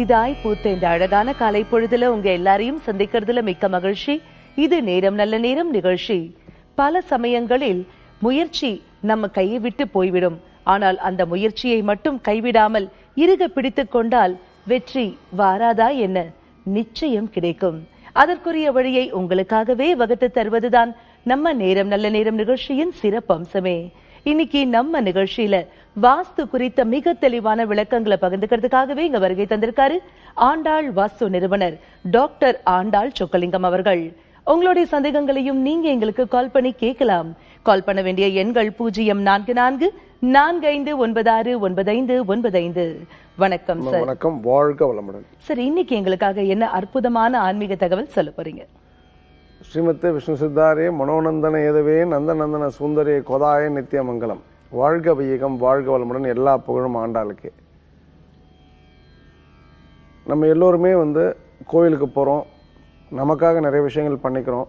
புதிதாய் பூத்த இந்த அழகான காலை பொழுதுல உங்க எல்லாரையும் சந்திக்கிறதுல மிக்க மகிழ்ச்சி. இது நேரம் நல்ல நேரம் நிகழ்ச்சி. பல சமயங்களில் முயற்சி நம்ம கையை விட்டு போய்விடும். ஆனால் அந்த முயற்சியை மட்டும் கைவிடாமல் இறுக பிடித்து கொண்டால் வெற்றி வாராதா என்ன? நிச்சயம் கிடைக்கும். அதற்குரிய வழியை உங்களுக்காகவே வகுத்து தருவதுதான் நம்ம நேரம் நல்ல நேரம் நிகழ்ச்சியின் சிறப்பம்சமே. இன்னைக்கு நம்ம நிகழ்ச்சியில வாஸ்து குறித்த மிக தெளிவான விளக்கங்களை பகிர்ந்துக்கிறதுக்காகவே இங்க வருகை தந்திருக்காரு ஆண்டாள் வாஸ்து நிறுவனர் டாக்டர் ஆண்டாள் சொக்கலிங்கம் அவர்கள். உங்களுடைய சந்தேகங்களையும் நீங்க எங்களுக்கு கால் பண்ணி கேட்கலாம். கால் பண்ண வேண்டிய எண்கள் பூஜ்ஜியம் நான்கு நான்கு நான்கு ஐந்து ஒன்பது ஆறு ஒன்பது ஐந்து ஒன்பது ஐந்து. வணக்கம் சார். வணக்கம். வாழ்க வளமுடன். சார் இன்னைக்கு எங்களுக்காக என்ன அற்புதமான ஆன்மீக தகவல் சொல்ல போறீங்க? ஸ்ரீமத்தே விஷ்ணு சித்தாரே மனோநந்தன ஏதவே நந்தநந்தன சுந்தரே கொதாய நித்தியமங்கலம் வாழ்க வையகம் வாழ்க வளமுடன் எல்லா புகழும் ஆண்டாளுக்கு. நம்ம எல்லோருமே வந்து கோயிலுக்கு போகிறோம் நமக்காக நிறைய விஷயங்கள் பண்ணிக்கிறோம்.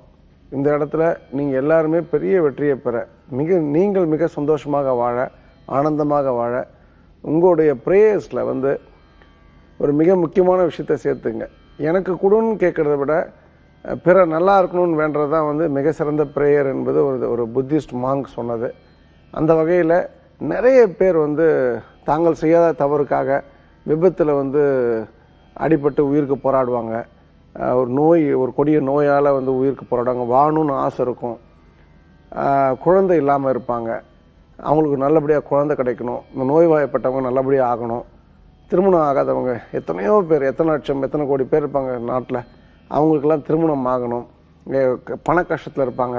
இந்த இடத்துல நீங்கள் எல்லாருமே பெரிய வெற்றியை பெற மிக நீங்கள் மிக சந்தோஷமாக வாழ ஆனந்தமாக வாழ உங்களுடைய ப்ரேயர்ஸில் வந்து ஒரு மிக முக்கியமான விஷயத்தை சேர்த்துங்க. எனக்கு கொடுன்னு கேட்குறத விட பிற நல்லா இருக்கணும்னு வேண்டது தான் வந்து மிக சிறந்த ப்ரேயர் என்பது ஒரு ஒரு புத்திஸ்ட் மாங்க் சொன்னது. அந்த வகையில் நிறைய பேர் வந்து தாங்கள் செய்யாத தவறுக்காக விபத்தில் வந்து அடிபட்டு உயிருக்கு போராடுவாங்க. ஒரு நோய் ஒரு கொடிய நோயால் வந்து உயிருக்கு போராடுவாங்க. வாணும்னு ஆசை இருக்கும். குழந்தை இல்லாமல் இருப்பாங்க. அவங்களுக்கு நல்லபடியாக குழந்தை கிடைக்கணும். இந்த நோய்வாய்ப்பட்டவங்க நல்லபடியாக ஆகணும். திருமணம் ஆகாதவங்க எத்தனையோ பேர் எத்தனை லட்சம் எத்தனை கோடி பேர் இருப்பாங்க நாட்டில். அவங்களுக்கெல்லாம் திருமணம் ஆகணும். பண கஷ்டத்தில் இருப்பாங்க.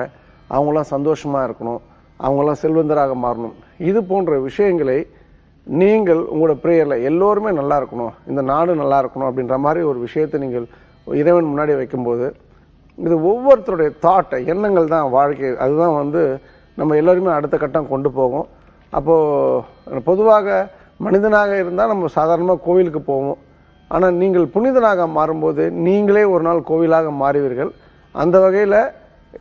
அவங்களாம் சந்தோஷமாக இருக்கணும். அவங்களாம் செல்வந்தராக மாறணும். இது போன்ற விஷயங்களை நீங்கள் உங்களோட ப்ரேயரில் எல்லோருமே நல்லா இருக்கணும். இந்த நாடு நல்லா இருக்கணும் அப்படின்ற மாதிரி ஒரு விஷயத்தை நீங்கள் இறைவன் முன்னாடி வைக்கும்போது இது ஒவ்வொருத்தருடைய தாட்டை எண்ணங்கள் தான் வாழ்க்கை. அதுதான் வந்து நம்ம எல்லோருமே அடுத்த கட்டம் கொண்டு போகும். அப்போது பொதுவாக மனிதனாக இருந்தால் நம்ம சாதாரணமாக கோவிலுக்கு போவோம். ஆனால் நீங்கள் புனிதனாக மாறும்போது நீங்களே ஒரு நாள் கோவிலாக மாறுவீர்கள். அந்த வகையில்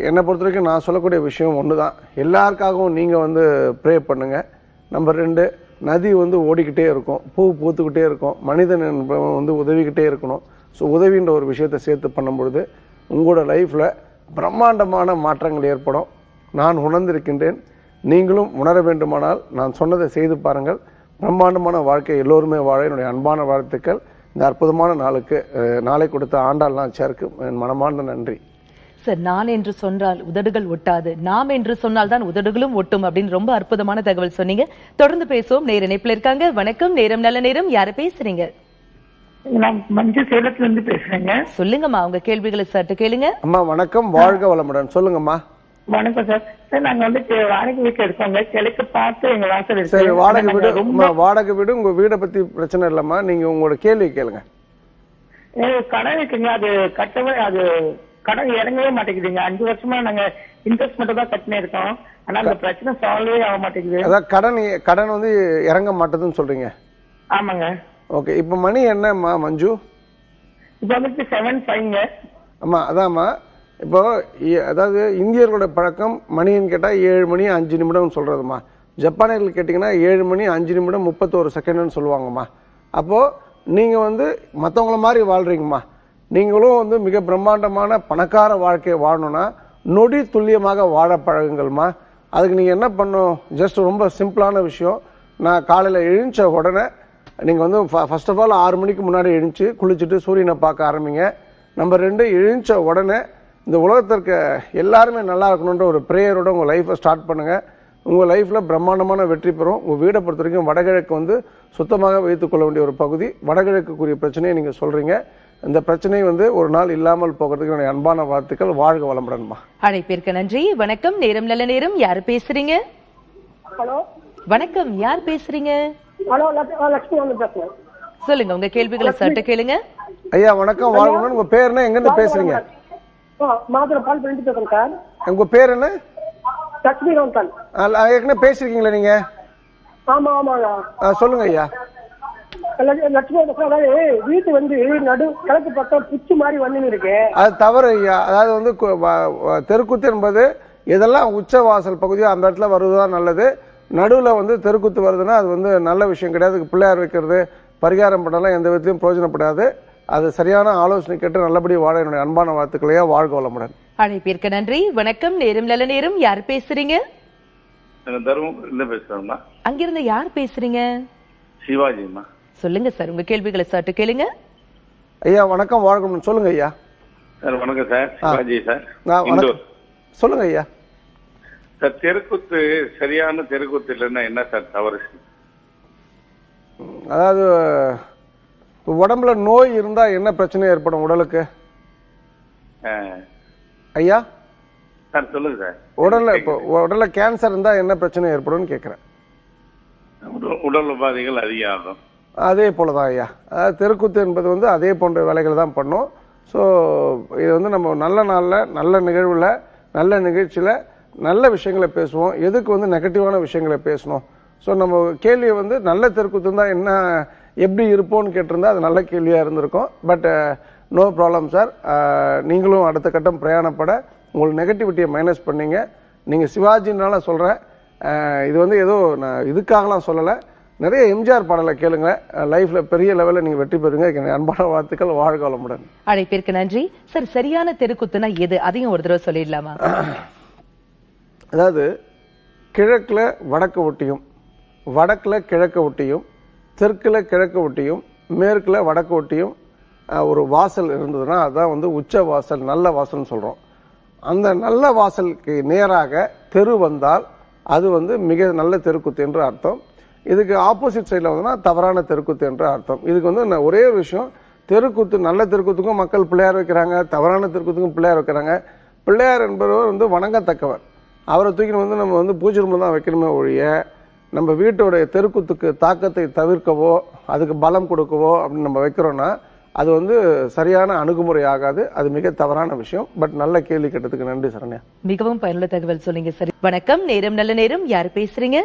என்னை பொறுத்த வரைக்கும் நான் சொல்லக்கூடிய விஷயம் ஒன்று தான் எல்லாருக்காகவும் நீங்கள் வந்து ப்ரே பண்ணுங்கள் நம்பர் ரெண்டு நதி வந்து ஓடிக்கிட்டே இருக்கும். பூ பூத்துக்கிட்டே இருக்கும். மனிதன் வந்து உதவிக்கிட்டே இருக்கணும். ஸோ உதவின்ற ஒரு விஷயத்தை சேர்த்து பண்ணும்பொழுது உங்களோட லைஃப்பில் பிரம்மாண்டமான மாற்றங்கள் ஏற்படும். நான் உணர்ந்திருக்கின்றேன். நீங்களும் உணர வேண்டுமானால் நான் சொன்னதை செய்து பாருங்கள். பிரம்மாண்டமான வாழ்க்கை எல்லோருமே வாழ என்னுடைய அன்பான வாழ்த்துக்கள். இந்த அற்புதமான நாளுக்கு நாளை கொடுத்த ஆண்டாள் நாச்சியாருக்கு என் மனமார்ந்த நன்றி. சார் நான் என்று சொன்னால் உதடுகள் ஒட்டாது. நாம் என்று சொன்னால் தான் உதடுகளும் ஒட்டும் அப்படின்னு ரொம்ப அற்புதமான தகவல் சொன்னீங்க. தொடர்ந்து பேசுவோம். நேர இணைப்புல இருக்காங்க. வணக்கம். நேரம் நல்ல நேரம். யாரு பேசுறீங்க? நான் மஞ்சள் சேலத்துல இருந்து பேசுறேங்க. சொல்லுங்கம்மா. உங்க கேள்விகளை சற்று கேளுங்க. அம்மா வணக்கம். வாழ்க வளமுடன். சொல்லுங்கம்மா. வணக்கம் சார். சார் நாங்க வந்து வாடகை வீட்டுல இருக்கோங்க. கிழக்கு பார்த்து எங்க வாசல் சரி வாடகை வீடு ரொம்ப வாடகை வீடு உங்க வீடை பத்தி பிரச்சனை இல்லைம்மா. நீங்க உங்களோட கேள்வி கேளுங்க. கடன் இருக்குங்க. அது கட்டவே அது கடன் இறங்கவே மாட்டேங்குதுங்க. அஞ்சு வருஷமா நாங்க இன்ட்ரெஸ்ட் மட்டும் தான் கட்டினே இருக்கோம். ஆனா அந்த பிரச்சனை சால்வே ஆக மாட்டேங்குது. அதான் கடன் கடன் வந்து இறங்க மாட்டதுன்னு சொல்றீங்க. ஆமாங்க. ஓகே. இப்போ மணி என்னம்மா மஞ்சு? இப்ப வந்துட்டு செவன் ஃபைவ்ங்க அம்மா அதாம்மா. இப்போ அதாவது இந்தியர்களோட பழக்கம் மணின்னு கேட்டால் ஏழு மணி அஞ்சு நிமிடம்னு சொல்கிறதுமா ஜப்பானியர்கள் கேட்டிங்கன்னா ஏழு மணி அஞ்சு நிமிடம் முப்பத்தோரு செகண்டுன்னு சொல்லுவாங்கம்மா. அப்போது நீங்கள் வந்து மற்றவங்கள மாதிரி வாழ்கிறீங்கம்மா நீங்களும் வந்து மிக பிரம்மாண்டமான பணக்கார வாழ்க்கையை வாழணும்னா நொடி துல்லியமாக வாழ பழகுங்கள்மா. அதுக்கு நீங்கள் என்ன பண்ணும்? ஜஸ்ட் ரொம்ப சிம்பிளான விஷயம். நான் காலையில் எழுந்த உடனே நீங்கள் வந்து ஃபர்ஸ்ட் ஆஃப் ஆல் ஆறு மணிக்கு முன்னாடி எழுந்துச்சு குளிச்சுட்டு சூரியனை பார்க்க ஆரம்பிங்க. நம்பர் ரெண்டு எழுந்த உடனே இந்த உலகத்திற்கு எல்லாருமே நல்லா இருக்கணுன்ற ஒரு ப்ரேயரோட உங்கள் லைஃப்பை ஸ்டார்ட் பண்ணுங்கள் உங்கள் லைஃப்பில் பிரம்மாண்டமான வெற்றி பெறும். உங்கள் வீடை பொறுத்த வரைக்கும் வடகிழக்கு வந்து சுத்தமாக வைத்துக்கொள்ள வேண்டிய ஒரு பகுதி. வடகிழக்குக்குரிய பிரச்சனையை நீங்கள் சொல்கிறீங்க இந்த பிரச்சனை வந்து ஒரு நாள் இல்லாமல் போகிறதுக்கு என்னுடைய அன்பான வாழ்த்துக்கள். வாழ்க வளமுடன்மா. அழைப்பிற்கு நன்றி. வணக்கம். நேரம் நல்ல நேரம். யாரு பேசுறீங்க? ஹலோ. வணக்கம். யார் பேசுறீங்க? ஹலோ லட்சுமி பேசுறேன். சொல்லுங்க. உங்க கேள்விகளை சற்று கேளுங்க. ஐயா வணக்கம். வாழ்வுடன் உங்கள் பேர் என்ன எங்கேருந்து பேசுகிறீங்க மாதத்துல கால் பண்ணிட்டு பேசுறேன் சார். உங்கள் பேர் என்ன? லட்சுமி ரவுண்டல் ஏற்கனவே பேசியிருக்கீங்களா நீங்கள் ஆமா ஆமாங்க. சொல்லுங்க ஐயா. லட்சுமி அதாவது வீட்டு வந்து நடு கிழக்கு பக்கம் புச்சு மாதிரி வந்து இருக்கு. அது தவறு ஐயா. அதாவது வந்து தெருக்கூத்து என்பது எதெல்லாம் உச்ச வாசல் பகுதியோ அந்த இடத்துல வருவதுதான் நல்லது. நடுவில் வந்து தெருக்கூத்து வருதுன்னா அது வந்து நல்ல விஷயம் கிடையாது. பிள்ளையார் வைக்கிறது பரிகாரம் பண்ணலாம் எந்த விதத்திலையும் பிரயோஜனப்படாது. அது சரியான ஆலோசனை கேட்டு நல்லபடி வாழ என்னுடைய அன்பான வாழ்த்துக்களையா வாழ்க வளமுடன். அழைப்பிற்கு நன்றி. வணக்கம். நேரம் நல்ல நேரம். யார் பேசுறீங்க? தருமபுரியில பேசுகிறோம்மா அங்கிருந்து யார் பேசுறீங்க? சிவாஜிம்மா சொல்லுங்க சார். உங்க கேள்விகளை சற்று கேளுங்க. ஐயா வணக்கம் வாழ்க வளமுடன். சொல்லுங்க ஐயா. சார் வணக்கம் சார். சிவாஜி சார். நான் இந்தூர் வணக்கம் சொல்லுங்க ஐயா. சார் தெருக்கூத்து சரியான தெருக்கூத்து இல்லைன்னா என்ன சார் தவறு? அதாவது உடம்புல நோய் இருந்தா என்ன பிரச்சனை ஏற்படும் உடலுக்கு? ஆ. ஐயா? சார் சொல்லுங்க சார். உடல்ல இப்போ உடல்ல கேன்சர் இருந்தா என்ன பிரச்சனை ஏற்படும்னு கேட்குறேன் உடல் உடல் உபாதைகள் அதிகம் ஆகும். அதே போல தான் ஐயா. அதாவது தெருக்கூத்து என்பது வந்து அதே போன்ற வேலைகள் தான் பண்ணும். ஸோ இது வந்து நம்ம நல்ல நாளில் நல்ல நிகழ்வில் நல்ல நிகழ்ச்சியில் நல்ல விஷயங்களை பேசுவோம். எதுக்கு வந்து நெகட்டிவான விஷயங்களை பேசணும்? ஸோ நம்ம கேள்வியை வந்து நல்ல தெருக்கூத்து இருந்தால் என்ன எப்படி இருப்போம்னு கேட்டிருந்தா அது நல்ல கேள்வியாக இருந்திருக்கும். பட் நோ ப்ராப்ளம் சார் நீங்களும் அடுத்த கட்டம் பிரயாணப்பட உங்களுக்கு நெகட்டிவிட்டியை மைனஸ் பண்ணீங்க. நீங்கள் சிவாஜினால சொல்கிறேன் uh, இது வந்து ஏதோ நான் இதுக்காகலாம் சொல்லலை. நிறைய எம்ஜிஆர் பாடலை கேளுங்க லைஃப்ல பெரிய லெவலில் நீங்க வெற்றி பெறுங்க அன்பான வாழ்த்துக்கள் வாழ்க வளமுடன் அழைப்பிற்கு நன்றி. சார் சரியான தெருக்குத்துனா எது? அதையும் ஒரு தடவை சொல்லிடலாமா? அதாவது கிழக்குல வடக்கு ஒட்டியும் வடக்குல கிழக்கு ஒட்டியும் தெற்குல கிழக்கு ஒட்டியும் மேற்குல வடக்கு ஒட்டியும் ஒரு வாசல் இருந்ததுன்னா அதான் வந்து உச்ச வாசல் நல்ல வாசல்னு சொல்றோம். அந்த நல்ல வாசலுக்கு நேராக தெரு வந்தால் அது வந்து மிக நல்ல தெருக்குத்து என்று அர்த்தம். இதுக்கு ஆப்போசிட் சைடில் வந்தோம்னா தவறான தெருக்குத்து என்று அர்த்தம். இதுக்கு வந்து நான் ஒரே ஒரு விஷயம் தெருக்கூத்து நல்ல தெருக்கூத்துக்கும் மக்கள் பிள்ளையார் வைக்கிறாங்க தவறான தெருக்கூத்துக்கும் பிள்ளையார் வைக்கிறாங்க. பிள்ளையார் என்பவர் வந்து வணங்கத்தக்கவர். அவரை தூக்கின்னு வந்து நம்ம வந்து பூஜை ரூமில் தான் வைக்கணுமே ஒழிய நம்ம வீட்டோடைய தெருக்கூத்துக்கு தாக்கத்தை தவிர்க்கவோ அதுக்கு பலம் கொடுக்கவோ அப்படின்னு நம்ம வைக்கிறோன்னா அது வந்து சரியான அணுகுமுறை ஆகாது. அது மிக தவறான விஷயம். பட் நல்ல கேள்வி கேட்டதுக்கு நன்றி சரண்யா. மிகவும் பயனுள்ள தகவல் சொல்லுங்க சரி. வணக்கம். நேரம் நல்ல நேரம். யார் பேசுறீங்க?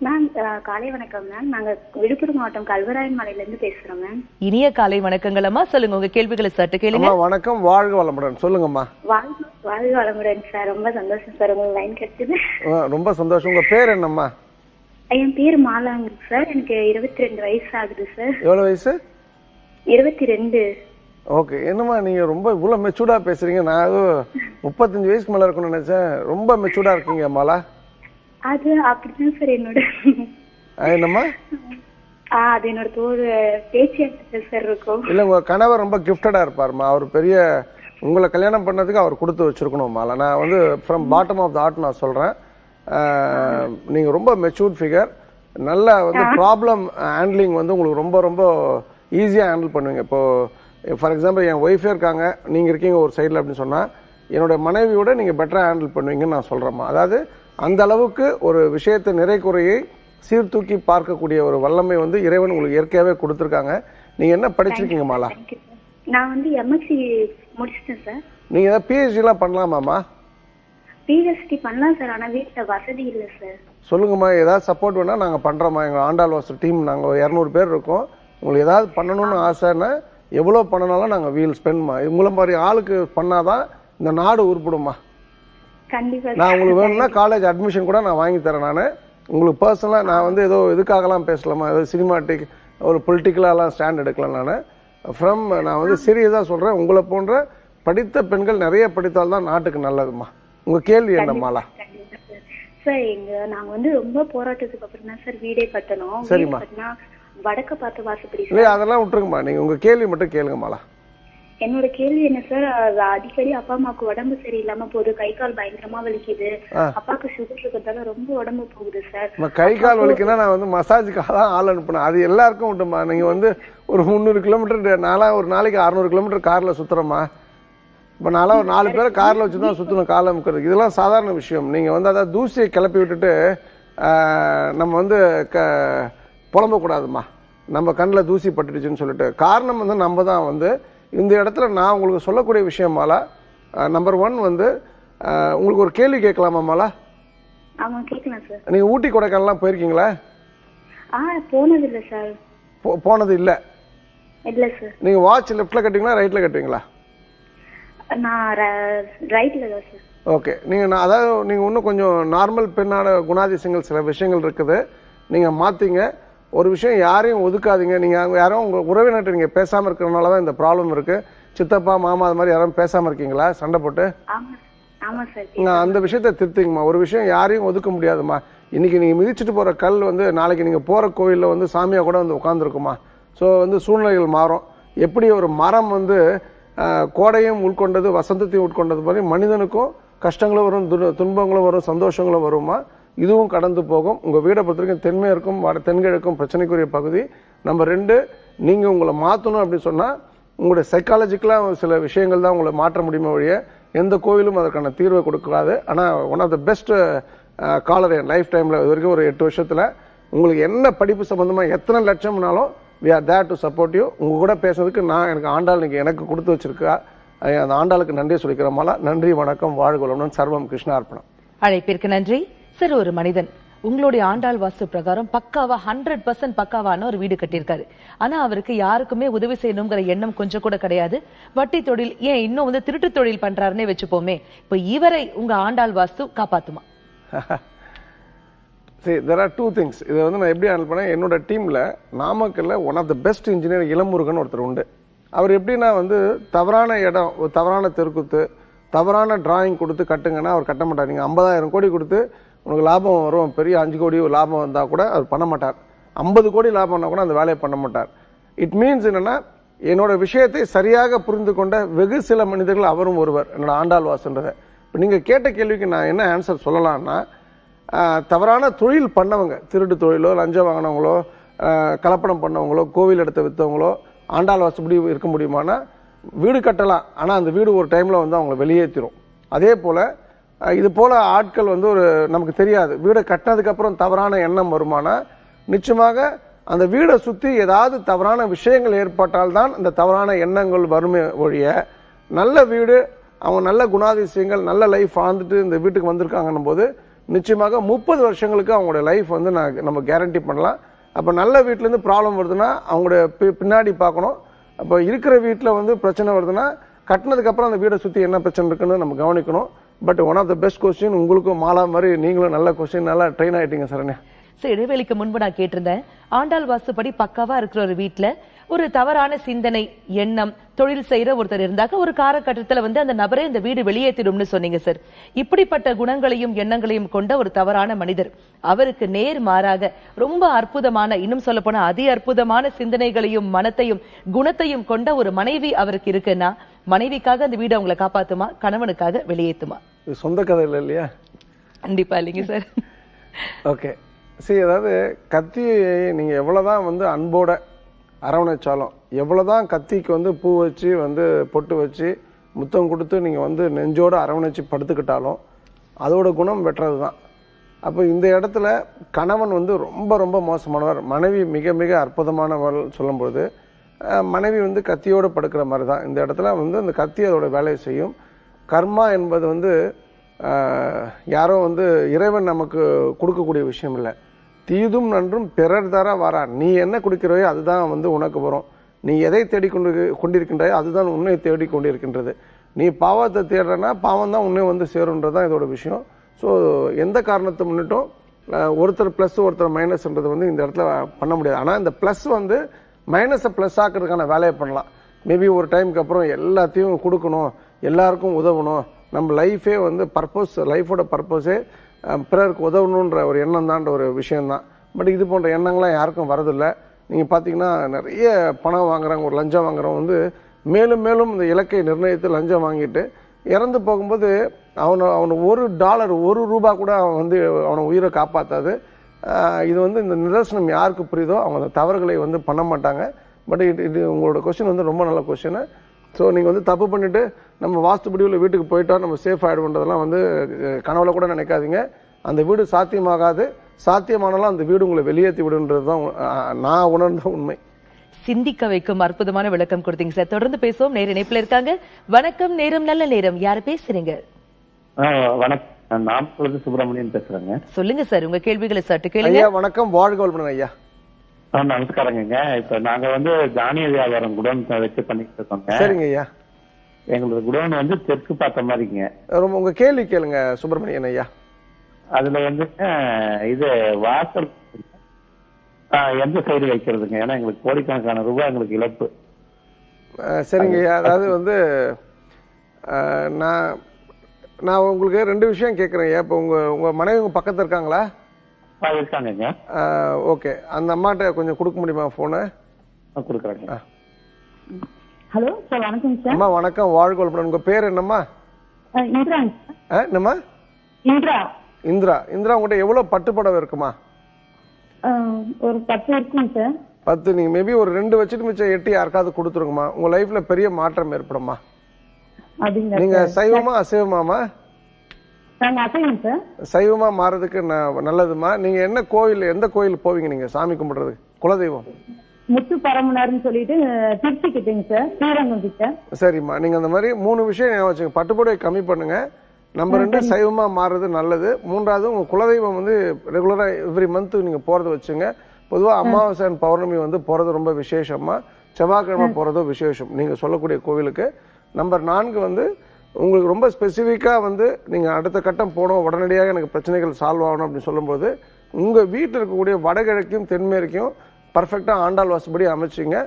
மேம் அஹ், காலை வணக்கம் மேம் நாங்க விழுப்புரம் மாவட்டம் கல்வராயன் மலையில இருந்து பேசுறோம் மேம் இனிய காலை வணக்கங்கள் அம்மா சொல்லுங்க. உங்க கேள்விகளை சற்று கேளுங்க. வணக்கம். வாழ்க வளமுடன். சொல்லுங்கம்மா. வாழ்க வாழ்க வளமுடன் சார் ரொம்ப சந்தோஷம் சார் உங்களுக்கு லைன் கிடைச்சது ஆ, ரொம்ப சந்தோஷம். உங்க பேர் என்னம்மா? என் பேர் மாலாங்க சார் எனக்கு இருபத்தி ரெண்டு வயசு ஆகுது சார் எவ்வளவு வயசு? இருபத்தி ரெண்டு ஓகே என்னம்மா நீங்க ரொம்ப இவ்வளவு மெச்சூர்டா பேசுறீங்க. நான் முப்பத்தஞ்சு வயசுக்கு மேல இருக்கும்னு நினைச்சேன். ரொம்ப மெச்சூர்டா இருக்கீங்க மாலா. அது அப்படிதான் சார் என்னோட. என்னம்மா? அது என்னோட பேச்சு சார் இருக்கும். இல்ல உங்க கணவர் ரொம்ப கிஃப்டடா இருப்பாருமா அவர் பெரிய உங்களை கல்யாணம் பண்ணதுக்கு அவர் கொடுத்து வச்சிருக்கணும் மாலா நான் வந்து from bottom of the heart நான் சொல்றேன். ஆ, நீங்க ரொம்ப மெச்சூர்ட் ஃபிகர் நல்ல வந்து ப்ராப்ளம் ஹேண்ட்லிங் வந்து உங்களுக்கு ரொம்ப ரொம்ப ஈஸியாக ஹேண்டில் பண்ணுவீங்க. இப்போ ஃபார் எக்ஸாம்பிள் என் ஒய்ஃபே இருக்காங்க. நீங்கள் இருக்கீங்க ஒரு சைடில் அப்படின்னு சொன்னால் என்னுடைய மனைவியோட நீங்கள் பெட்டராக ஹேண்டில் பண்ணுவீங்கன்னு நான் சொல்கிறேம்மா அதாவது அந்த அளவுக்கு ஒரு விஷயத்தை நிறை குறையை சீர்தூக்கி பார்க்கக்கூடிய ஒரு வல்லமை வந்து இறைவன் உங்களுக்கு இயற்கையாகவே கொடுத்துருக்காங்க. நீங்கள் என்ன படிச்சிருக்கீங்க மாலா? நான் வந்து எம்எஸ்சி முடிச்சிட்டேன் சார் நீங்கள் ஏதாவது பிஹெச்டிலாம் பண்ணலாமாம்மா? பிஹெச்டி பண்ணலாம் சார் ஆனா வீட்டுல வசதி இல்லை சார் சொல்லுங்கம்மா ஏதாவது சப்போர்ட் வேணால் நாங்கள் பண்ணுறோம்மா எங்கள் ஆண்டாள் வாசல் டீம் நாங்கள் ஒரு இரநூறு பேர் இருக்கோம். உங்களுக்கு ஏதாவது பண்ணணும்னு ஆசைன்னா எவ்வளோ பண்ணனாலும் நாங்கள் வீல் ஸ்பெண்ட்மா உங்களை மாதிரி ஆளுக்கு பண்ணாதான் இந்த நாடு உருப்படும்மா. கண்டிப்பா நான் உங்களுக்கு வேணும்னா காலேஜ் அட்மிஷன் கூட நான் வாங்கி தரேன் நான். உங்களுக்கு பர்சனலாக நான் வந்து ஏதோ இதுக்காகலாம் பேசலாமா? ஏதோ சினிமாட்டிக் ஒரு பொலிட்டிக்கலாலாம் ஸ்டாண்ட் எடுக்கல நான். ஃப்ரம் நான் வந்து சீரியஸாக சொல்கிறேன் உங்களை போன்ற படித்த பெண்கள் நிறைய படித்தால் தான் நாட்டுக்கு நல்லதும்மா. உங்கள் கேள்வி என்னம்மாலா சார். எங்க நாங்க வந்து ரொம்ப போராட்டத்துக்கு அப்புறம் தான் சார் வீடே கட்டணும். சரிம்மா. வடக்க பார்த்து வாசப்படி அதெல்லாம் விட்டுருங்கம்மா. நீங்கள் உங்கள் கேள்வி மட்டும் கேளுங்கம்மாலா என்னோட கேள்வி என்ன சார் அடிக்கடி அப்பா அம்மாவுக்கு உடம்பு சரியில்லாம போகுது. கை கால் பயங்கரமா வலிக்குது. அப்பாவுக்கு சுகர் இருக்கிறதால ரொம்ப உடம்பு போகுது சார் கை கால் வலிக்குன்னா நான் வந்து மசாஜுக்காக தான் ஆள் அனுப்புனேன். அது எல்லாருக்கும் உண்டுமா நீங்கள் வந்து ஒரு முந்நூறு கிலோமீட்டர் நாளாக ஒரு நாளைக்கு அறநூறு கிலோமீட்டர் காரில் சுற்றுறோமா இப்போ நான்லாம் ஒரு நாலு பேரை காரில் வச்சு தான் சுற்றணும் காலை அமுக்கிறதுக்கு. இதெல்லாம் சாதாரண விஷயம். நீங்கள் வந்து அதாவது தூசியை கிளப்பி விட்டுட்டு நம்ம வந்து க புலம்பக்கூடாதும்மா. நம்ம கண்ணில் தூசி பட்டுடுச்சுன்னு சொல்லிட்டு. காரணம் வந்து நம்ம தான் வந்து இந்த இடத்துல நான் உங்களுக்கு சொல்லக்கூடிய விஷயமாலா நம்பர் ஒன் வந்து உங்களுக்கு ஒரு கேள்வி கேட்கலாமா மாலா? நீங்கள் ஊட்டி கொடைக்கானல்லாம் போயிருக்கீங்களா? போனது இல்ல சார் போனது இல்லை. இல்ல சார் நீங்கள் வாட்ச் லெஃப்ட்டில் கட்டுவீங்களா ரைட்டில் கட்டுவீங்களா? நான் ரைட்ல தான் சார் ஓகே நீங்கள் நான் அதாவது நீங்கள் இன்னும் கொஞ்சம் நார்மல் பெண்ணான குணாதிசயங்கள் சில விஷயங்கள் இருக்குது. நீங்கள் மாற்றிங்க ஒரு விஷயம் யாரையும் ஒதுக்காதீங்க. நீங்கள் அங்க யாரும் உங்கள் உறவினர்கிட்ட நீங்கள் பேசாமல் இருக்கிறனால தான் இந்த ப்ராப்ளம் இருக்குது சித்தப்பா மாமா அது மாதிரி யாரும் பேசாமல் இருக்கீங்களா? சண்டை போட்டு? நான் அந்த விஷயத்தை திருத்திங்கம்மா ஒரு விஷயம் யாரையும் ஒதுக்க முடியாதும்மா. இன்னைக்கு நீங்கள் மிதிச்சிட்டு போகிற கல் வந்து நாளைக்கு நீங்கள் போகிற கோயிலில் வந்து சாமியாக கூட வந்து உட்காந்துருக்குமா ஸோ வந்து சூழ்நிலைகள் மாறும். எப்படி ஒரு மரம் வந்து கோடையும் உட்கொண்டது வசந்தத்தையும் உட்கொண்டது மாதிரி மனிதனுக்கும் கஷ்டங்களும் வரும் துன்ப- துன்பங்களும் வரும் சந்தோஷங்களும் வருமா இதுவும் கடந்து போகும். உங்கள் வீடை பொறுத்த வரைக்கும் தென்மேற்கும் வட தென்கிழக்கும் பிரச்சனைக்குரிய பகுதி. நம்பர் ரெண்டு நீங்கள் உங்களை மாற்றணும் அப்படின்னு சொன்னால் உங்களுடைய சைக்காலஜிக்கலாக சில விஷயங்கள் தான் உங்களை மாற்ற முடியுமே ஒழிய எந்த கோவிலும் அதற்கான தீர்வை கொடுக்காது ஆனால் one of the best caller N life டைமில் இது வரைக்கும் ஒரு எட்டு வருஷத்தில் உங்களுக்கு என்ன படிப்பு சம்மந்தமாக எத்தனை லட்சம்னாலும் we are there to support you உங்கள் கூட பேசுறதுக்கு நான் எனக்கு ஆண்டாள் நீங்கள் எனக்கு கொடுத்து வச்சிருக்கா. அந்த ஆண்டாளுக்கு நன்றி சொல்லிக்கிற மாலா நன்றி வணக்கம் வாழ்கொள்ளணும்னு சர்வம் கிருஷ்ணார்ப்பணம். அழைப்பிற்கு நன்றி. சார் ஒரு மனிதன். உங்களுடைய ஆண்டாள் வாஸ்து பிரகாரம் பக்காவா ஹண்ட்ரட் பர்சன்ட் பக்காவான ஒரு வீடு கட்டியிருக்காரு. ஆனா அவருக்கு யாருக்குமே உதவி செய்யணுங்கிற எண்ணம் கொஞ்சம் கூட கிடையாது. வட்டி தொழில் ஏன் இன்னும் வந்து திருட்டு தொழில் பண்றாருன்னே வச்சுப்போமே. இப்போ இவரை உங்க ஆண்டாள் வாஸ்து காப்பாத்துமா? சரி தெர் ஆர் டூ திங்ஸ் இதை வந்து நான் எப்படி ஹேண்டில் பண்ணேன்? என்னோட டீமில் நாமக்கல்ல one of the best engineer Elamurugan ஒருத்தர் உண்டு. அவர் எப்படின்னா வந்து தவறான இடம் ஒரு தவறான தெருக்குத்து தவறான டிராயிங் கொடுத்து கட்டுங்கன்னா அவர் கட்ட மாட்டார். நீங்கள் ஐம்பதாயிரம் கோடி கொடுத்து உனக்கு லாபம் வரும். பெரிய அஞ்சு கோடி லாபம் வந்தால் கூட அவர் பண்ண மாட்டார். ஐம்பது கோடி லாபம்னா கூட அந்த வேலையை பண்ண மாட்டார். இட் மீன்ஸ் என்னென்னா என்னோட விஷயத்தை சரியாக புரிந்து கொண்ட வெகு சில மனிதர்கள் அவரும் ஒருவர். என்னோட ஆண்டாள் வாசுன்றதை இப்போ நீங்கள் கேட்ட கேள்விக்கு நான் என்ன ஆன்சர் சொல்லலாம்னா தவறான தொழில் பண்ணவங்க திருட்டு தொழிலோ லஞ்சம் வாங்கினவங்களோ கலப்படம் பண்ணவங்களோ கோவில் இடத்த விற்றவங்களோ ஆண்டாள் வாசப்படி இருக்க முடியுமானா வீடு கட்டலாம். ஆனால் அந்த வீடு ஒரு டைமில் வந்து அவங்கள வெளியேற்றிடும் அதே போல் இது போல் ஆட்கள் வந்து ஒரு நமக்கு தெரியாது. வீடை கட்டினதுக்கப்புறம் தவறான எண்ணம் வருமானா? நிச்சயமாக அந்த வீடை சுற்றி ஏதாவது தவறான விஷயங்கள் ஏற்பட்டால்தான் இந்த தவறான எண்ணங்கள் வருமே ஒழிய நல்ல வீடு அவங்க நல்ல குணாதிசயங்கள் நல்ல லைஃப் வாழ்ந்துட்டு இந்த வீட்டுக்கு வந்திருக்காங்கன்னும் போது நிச்சயமாக முப்பது வருஷங்களுக்கு அவங்களுடைய லைஃப் வந்து நான் நம்ம கேரண்டி பண்ணலாம். அப்போ நல்ல வீட்டிலேருந்து ப்ராப்ளம் வருதுன்னா அவங்களோட பி- பின்னாடி பார்க்கணும். அப்போ இருக்கிற வீட்டில் வந்து பிரச்சனை வருதுன்னா கட்டினதுக்கப்புறம் அந்த வீடை சுற்றி என்ன பிரச்சனை இருக்குன்னு நம்ம கவனிக்கணும். But one of the best question உங்களுக்கும் மாலா மாதிரி நீங்களும் நல்ல கொஸ்டின் நல்லா ட்ரெயின் ஆயிட்டீங்க சரண்யா. சார் இடைவெளிக்கு முன்பு நான் கேட்டிருந்தேன் ஆண்டாள் வாஸ்துப்படி பக்காவா இருக்கிற ஒரு வீட்டில் ஒரு தவறான சிந்தனை எண்ணம் தொழில் செய்யற ஒருத்தர் இருந்தாக்க ஒரு காலகட்டத்துல வந்து அந்த நபரை இந்த வீடு வெளியேற்றிடும்னு சொன்னீங்க சார் இப்படிப்பட்ட குணங்களையும் எண்ணங்களையும் கொண்ட ஒரு தவறான மனிதர். அவருக்கு நேர் மாறாக ரொம்ப அற்புதமான இன்னும் சொல்ல போனா அதி அற்புதமான சிந்தனைகளையும் மனத்தையும் குணத்தையும் கொண்ட ஒரு மனைவி அவருக்கு இருக்குன்னா மனைவிக்காக அந்த வீடு அவங்களை காப்பாத்துமா? கணவனுக்காக வெளியேத்துமா? இது சொந்த கதை இல்லை இல்லையா? கண்டிப்பா இல்லைங்க சார். ஓகே. சரி அதாவது கத்தியை நீங்கள் எவ்வளோதான் வந்து அன்போட அரவணைச்சாலும் எவ்வளோதான் கத்திக்கு வந்து பூ வச்சு வந்து பொட்டு வச்சு முத்தம் கொடுத்து நீங்கள் வந்து நெஞ்சோட அரவணைச்சு படுத்துக்கிட்டாலும் அதோட குணம் வெட்டுறது தான் அப்போ இந்த இடத்துல கணவன் வந்து ரொம்ப ரொம்ப மோசமானவர். மனைவி மிக மிக அற்புதமானவர் சொல்லும்போது அஹ், மனைவி வந்து கத்தியோடு படுக்கிற மாதிரி தான் இந்த இடத்துல வந்து அந்த கத்தி அதோட வேலையை செய்யும். கர்மா என்பது வந்து யாரும் யாரோ வந்து இறைவன் நமக்கு கொடுக்கக்கூடிய விஷயம் இல்லை. தீதும் நன்றும் பிறர் தர வரா நீ என்ன குடிக்கிறாயோ அதுதான் வந்து உனக்கு வரும். நீ எதை தேடி கொண்டு கொண்டிருக்கின்றாயோ அதுதான் உன்னை தேடி கொண்டிருக்கின்றது நீ பாவத்தை தேடுறனா பாவம் தான் உன்னை வந்து சேருன்றது தான் இதோட விஷயம். ஸோ எந்த காரணத்தை முன்னிட்டும் ஒருத்தர் ப்ளஸ் ஒருத்தர் மைனஸ்ன்றது வந்து இந்த இடத்துல பண்ண முடியாது. ஆனால் இந்த ப்ளஸ் வந்து மைனஸை ப்ளஸ் ஆக்கிறதுக்கான வேலையை பண்ணலாம். மேபி ஒரு டைமுக்கு அப்புறம் எல்லாத்தையும் கொடுக்கணும் எல்லாருக்கும் உதவணும். நம்ம லைஃபே வந்து பர்பஸ் லைஃபோட பர்பஸே பிறருக்கு உதவணுன்ற ஒரு எண்ணம் தான்ற ஒரு விஷயந்தான் பட் இது போன்ற எண்ணங்கள்லாம் யாருக்கும் வரதில்லை. நீங்கள் பார்த்தீங்கன்னா நிறைய பணம் வாங்குறாங்க ஒரு லஞ்சம் வாங்குறவங்க வந்து மேலும் மேலும் இந்த இலக்கை நிர்ணயித்து லஞ்சம் வாங்கிட்டு இறந்து போகும்போது அவனை அவனை ஒரு டாலர் ஒரு ரூபா கூட அவன் வந்து அவனை உயிரை காப்பாற்றாது இது வந்து இந்த நிதர்சனம் யாருக்கு புரியுதோ அவங்க அந்த தவறுகளை வந்து பண்ண மாட்டாங்க. பட் இது இது உங்களோட கொஸ்டின் வந்து ரொம்ப நல்ல கொஸ்டின் ஸோ நீங்கள் வந்து தப்பு பண்ணிட்டு நம்ம வாஸ்து முடிவில் வீட்டுக்கு போயிட்டா நம்ம சேஃப் ஆகிடுவோன்றதெல்லாம் வந்து கனவுல கூட நினைக்காதீங்க. அந்த வீடு சாத்தியமாகாது. சாத்தியமானாலும் அந்த வீடு உங்களை வெளியேற்றி விடுன்றது தான் நான் உணர்ந்த உண்மை. சிந்திக்க வைக்கும் அற்புதமான விளக்கம் கொடுத்தீங்க சார். தொடர்ந்து பேசுவோம். நேர இணைப்புல இருக்காங்க. வணக்கம் நேரம் நல்ல நேரம். யார் பேசுறீங்க? வணக்கம். நான் சுப்பிரமணியன் பேசுறேங்க. சொல்லுங்க சார் உங்க கேள்விகளை சட்டு கேளுங்க. ஐயா வணக்கம். வாழ்க வளமுடன் ஐயா. நமஸ்காரங்க இப்ப நாங்க வந்து தானிய வியாபாரம் குடோன் வச்சு பண்ணிட்டு இருக்கோங்க. சரிங்க ஐயா. எங்களோட குடோன் வந்து தெற்கு பார்த்த மாதிரிங்க. ரொம்ப உங்க கேள்வி கேளுங்க சுப்பிரமணியன் ஐயா. அதுல வந்து இது வாசல் ஆஹ் எந்த சைடு வைக்கிறதுங்க? ஏன்னா எங்களுக்கு கோடிக்கணக்கான ரூபாய் எங்களுக்கு இழப்பு. சரிங்க ஐயா. அதாவது வந்து நான் நான் உங்களுக்கு ரெண்டு விஷயம் கேட்குறேன் இப்போ உங்கள் உங்கள் மனைவி உங்கள் பக்கத்தில் இருக்காங்களா? ஓகே. அந்த அம்மாட்ட கொஞ்சம் கொடுக்க முடியுமா ஃபோனை நான் கொடுக்குறேங்க. ஹலோ சார் வணக்கம் சார். அம்மா வணக்கம். வாழ்க வளமுடன் உங்கள் பேர் என்னம்மா? இந்திராங்க ஆ என்னம்மா? இந்திரா. இந்திரா. இந்திரா உங்கள்கிட்ட எவ்வளோ பட்டுப்படவை இருக்குமா? ஒரு பத்து இருக்குங்க சார். பத்து. நீங்கள் மேபி ஒரு ரெண்டு வச்சுட்டு மிச்சம் எட்டு யாருக்காவது கொடுத்துருங்கம்மா. உங்கள் லைஃப்பில் பெரிய மாற்றம் ஏற்படும்மா. அப்படிங்களா சைவமா நாங்க அசைவம் சார். சைவமா மாறதுக்கு நல்லதுமா நீங்க என்ன கோயில் எந்த கோயில் போவீங்க நீங்க சாமி கும்பிடுறதுக்கு குலதெய்வம். முத்து பரமனார்னு சொல்லிட்டு திருச்சி கிட்டங்க சார் ஸ்ரீரங்கம் கிட்ட. சரிம்மா. நீங்க அந்த மாதிரி மூணு விஷயம் வச்சுங்க பட்டுப்புடவை கம்மி பண்ணுங்க. நம்பர் ரெண்டு சைவமா மாறுறது நல்லது. மூன்றாவது உங்க குலதெய்வம் வந்து ரெகுலரா எவ்ரி மந்த் நீங்க போறத வச்சுங்க. பொதுவா அமாவாசை and பௌர்ணமி வந்து போறது ரொம்ப விசேஷமா செவ்வாய்க்கிழமை போறதும் விசேஷம். நீங்க சொல்லக்கூடிய கோவிலுக்கு. நம்பர் நான்கு வந்து உங்களுக்கு ரொம்ப ஸ்பெசிஃபிக்காக வந்து நீங்கள் அடுத்த கட்டம் போனோம் உடனடியாக எனக்கு பிரச்சனைகள் சால்வ் ஆகணும் அப்படின்னு சொல்லும்போது உங்கள் வீட்டில் இருக்கக்கூடிய வடகிழக்கையும் தென்மேற்கையும் பர்ஃபெக்டாக ஆண்டாள் வாசப்படி அமைச்சிங்க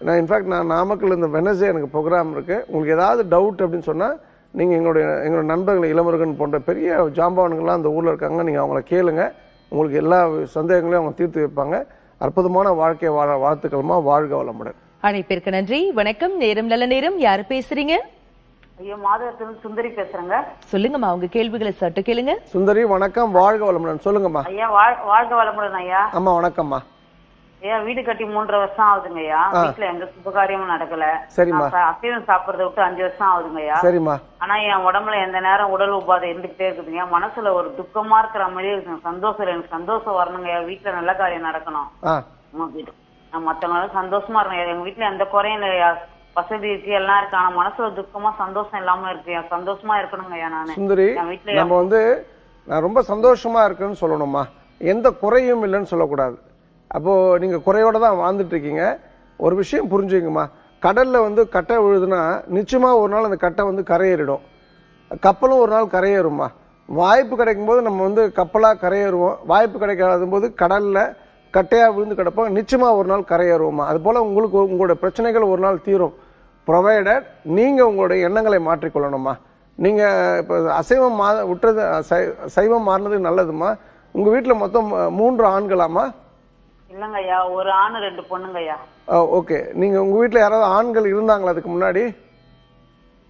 நான் இன்ஃபேக்ட் நான் நாமக்கல் இந்த வெனஸ்டே எனக்கு ப்ரோக்ராம் இருக்குது உங்களுக்கு ஏதாவது டவுட் அப்படின்னு சொன்னால் நீங்கள் எங்களுடைய எங்களோட நண்பர்கள் இளமுருகன் போன்ற பெரிய ஜாம்பவான்கள்லாம் அந்த ஊரில் இருக்காங்க நீங்கள் அவங்கள கேளுங்க. உங்களுக்கு எல்லா சந்தேகங்களையும் அவங்க தீர்த்து வைப்பாங்க. அற்புதமான வாழ்க்கையை வாழ வாழ்த்துக்களுமா வாழ்க வளமுடன். அழைப்பிற்கு நன்றி. வணக்கம். நேரம் நல்ல நேரம். யாரு பேசுறீங்க? ஐயோ மாதவரத்துல சுந்தரி பேசுறேங்க. சொல்லுங்கம்மா. உங்க கேள்விகளை சட்டு கேளுங்க. சுந்தரி வணக்கம். வாழ்க வளமுடன். சொல்லுங்கம்மா. ஐயா வாழ்- வாழ்க வளமுடன் ஐயா. அம்மா வணக்கம்மா. ஐயா வீடு கட்டி மூன்றரை வருஷம் ஆகுதுங்க ஐயா. வீட்டுல எந்த சுபகாரியமும் நடக்கல. சரிம்மா. அசைவம் சாப்பிடறத விட்டு அஞ்சு வருஷம் ஆகுதுங்க ஐயா. சரிம்மா. ஆனா என் உடம்புல எந்த நேரம் உடல் உபாதை இருந்துகிட்டே இருக்குதுங்க மனசுல ஒரு துக்கமா இருக்கிற மாதிரி இருக்குங்க சந்தோஷம். எனக்கு சந்தோஷம் வரணுங்க ஐயா. வீட்டுல நல்ல காரியம் நடக்கணும். ஆ. உங்க வீட்டு நான் மத்தவங்களும் சந்தோஷமா இருக்கணும். எங்க வீட்டுல எந்த குறையும் இல்லையா? வசதி இருக்கு எல்லாம் இருக்கு. ஆனா மனசுல துக்கமா சந்தோஷம் இல்லாம இருக்கு. சந்தோஷமா இருக்கணுங்க ஐயா நானு. சுந்தரி என் வீட்டுல நம்ம வந்து நான் ரொம்ப சந்தோஷமா இருக்கேன்னு சொல்லணுமா எந்த குறையும் இல்லைன்னு சொல்லக்கூடாது. அப்போ நீங்க குறையோட தான் வாழ்ந்துட்டு இருக்கீங்க. ஒரு விஷயம் புரிஞ்சுக்கங்கம்மா. கடல்ல வந்து கட்டை விழுதுன்னா நிச்சயமா ஒரு நாள் அந்த கட்டை வந்து கரையேறிடும். கப்பலும் ஒரு நாள் கரையேறுமா வாய்ப்பு கிடைக்கும் போது நம்ம வந்து கப்பலா கரையேறுவோம். வாய்ப்பு கிடைக்காத போது கடல்ல கட்டையா விழுந்து கிடப்போம் நிச்சயமா ஒரு நாள் கரையேறுவோமா அது போல உங்களுக்கு உங்களோட பிரச்சனைகள் ஒரு நாள் தீரும். ப்ரொவைடட் நீங்க உங்களுடைய எண்ணங்களை மாற்றிக்கொள்ளணுமா நீங்க இப்போ அசைவம் மா விட்டுறது சை- சைவம் மாறினது நல்லதுமா உங்க வீட்டுல மொத்தம் மூன்று ஆண்களாமா இல்லங்க ஐயா ஒரு ஆணு ரெண்டு பொண்ணுங்க ஐயா ஓகே. நீங்க உங்க வீட்டுல யாராவது ஆண்கள் இருந்தாங்களா அதுக்கு முன்னாடி?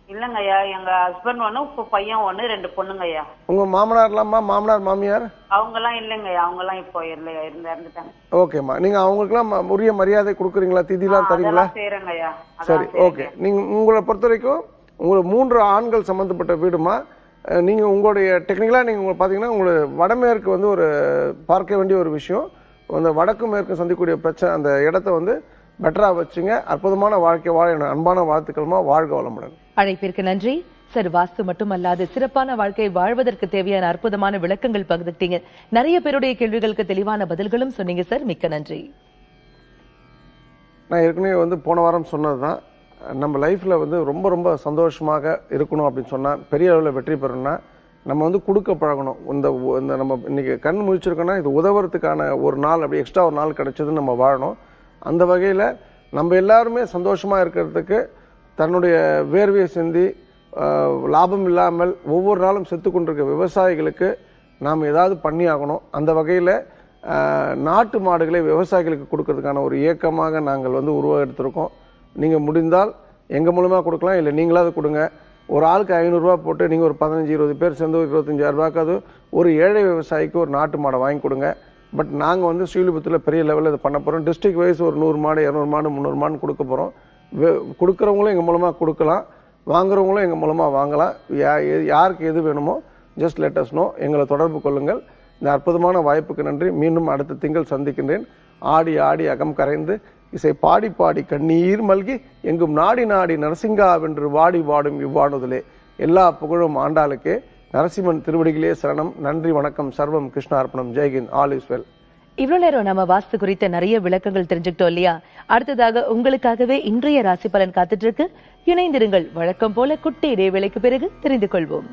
இல்லங்க ஐயா எங்க ஹஸ்பண்ட் ஒண்ணு இப்ப பையன் ஒண்ணு ரெண்டு பொண்ணுங்க ஐயா உங்க மாமனார்லாமா? மாமனார் மாமியார்? அவங்க எல்லாம் இல்லைங்க ஐயா அவங்க எல்லாம் இப்போ இல்ல இருந்த இறந்துட்டாங்க. ஓகேம்மா. நீங்க அவங்களுக்குலாம் உரிய மரியாதை கொடுக்குறீங்களா? திதிலாம் தரீங்களா அதெல்லாம் செய்யறேங்க ஐயா சரி ஓகே. நீங்க உங்களை பொறுத்த வரைக்கும் உங்களுக்கு மூன்று ஆண்கள் சம்பந்தப்பட்ட வீடுமா? அஹ், நீங்க உங்களுடைய டெக்னிக்கலா நீங்க உங்களை பாத்தீங்கன்னா உங்களுக்கு வடமேற்கு வந்து ஒரு பார்க்க வேண்டிய ஒரு விஷயம். அந்த வடக்கு மேற்கு சந்திக்கக்கூடிய பிரச்சனை அந்த இடத்த வந்து பெட்டரா வச்சுங்க. அற்புதமான வாழ்க்கை வாழ அன்பான வாழ்த்துக்களுமா வாழ்க வளமுடன். அழைப்பிற்கு நன்றி. சார் வாஸ்து மட்டுமல்லாது சிறப்பான வாழ்க்கை வாழ்வதற்கு தேவையான அற்புதமான விளக்கங்கள் பகிர்ந்துட்டீங்க நிறைய பேருடைய கேள்விகளுக்கு தெளிவான பதில்களும் சொன்னீங்க சார். மிக்க நன்றி. நான் ஏற்கனவே வந்து போன வாரம் சொன்னது தான் நம்ம லைஃப்பில் வந்து ரொம்ப ரொம்ப சந்தோஷமாக இருக்கணும் அப்படின்னு சொன்னால் பெரிய அளவில் வெற்றி பெறணும்னா நம்ம வந்து கொடுக்க பழகணும். இந்த இந்த நம்ம இன்னைக்கு கண் முழிச்சிருக்கோம்னா இது உதவுறதுக்கான ஒரு நாள் அப்படி எக்ஸ்ட்ரா ஒரு நாள் கிடைச்சதுன்னு நம்ம வாழணும். அந்த வகையில் நம்ம எல்லாருமே சந்தோஷமாக இருக்கிறதுக்கு தன்னுடைய வேர்வையை சிந்தி லாபம் இல்லாமல் ஒவ்வொரு நாளும் செத்து கொண்டிருக்க விவசாயிகளுக்கு நாம் ஏதாவது பண்ணி ஆகணும். அந்த வகையில் நாட்டு மாடுகளை விவசாயிகளுக்கு கொடுக்கறதுக்கான ஒரு இயக்கமாக நாங்கள் வந்து உருவெடுத்திருக்கோம் நீங்கள் முடிந்தால் எங்கள் மூலமாக கொடுக்கலாம் இல்லை நீங்களாவது கொடுங்க. ஒரு ஆளுக்கு ஐநூறுரூவா போட்டு நீங்கள் ஒரு பதினஞ்சு இருபது பேர் சேர்ந்து இருபத்தஞ்சாயிரரூபாக்காவது ஒரு ஏழை விவசாயிக்கு ஒரு நாட்டு மாடை வாங்கி கொடுங்க. பட் நாங்கள் வந்து ஸ்ரீலிபுத்தூரில் பெரிய லெவலில் இது பண்ண போகிறோம் டிஸ்ட்ரிக்ட் வைஸ் ஒரு நூறு மாடு இரநூறு மாடு முந்நூறு மாடு கொடுக்க போகிறோம் கொடுக்குறவங்களும் எங்கள் மூலமாக கொடுக்கலாம். வாங்குறவங்களும் எங்கள் மூலமாக வாங்கலாம். யா- எது- யாருக்கு எது வேணுமோ ஜஸ்ட் லெட்டஸ் நோ எங்களை தொடர்பு கொள்ளுங்கள். இந்த அற்புதமான வாய்ப்புக்கு நன்றி. மீண்டும் அடுத்த திங்கள் சந்திக்கின்றேன். ஆடி ஆடி அகம் கரைந்து இசை பாடி பாடி கண்ணீர் மல்கி எங்கும் நாடி நாடி நரசிங்காவென்று வாடி வாடும் இவ்வாணுதலே எல்லா புகழும் ஆண்டாளுக்கே. நரசிம்மன் திருவடிகளே சரணம். நன்றி வணக்கம். சர்வம் கிருஷ்ணார்ப்பணம் ஜெய்ஹிந்த் ஆல் இஸ் வெல். இவ்வளோ நேரம் நம்ம வாஸ்து குறித்த நிறைய விளக்கங்கள் தெரிஞ்சுக்கிட்டோம் இல்லையா? அடுத்ததாக உங்களுக்காகவே இன்றைய ராசி பலன் காத்துட்டு இருக்கு இணைந்திருங்கள். வழக்கம் போல குட்டி இடைவேளைக்கு பிறகு தெரிந்து கொள்வோம்.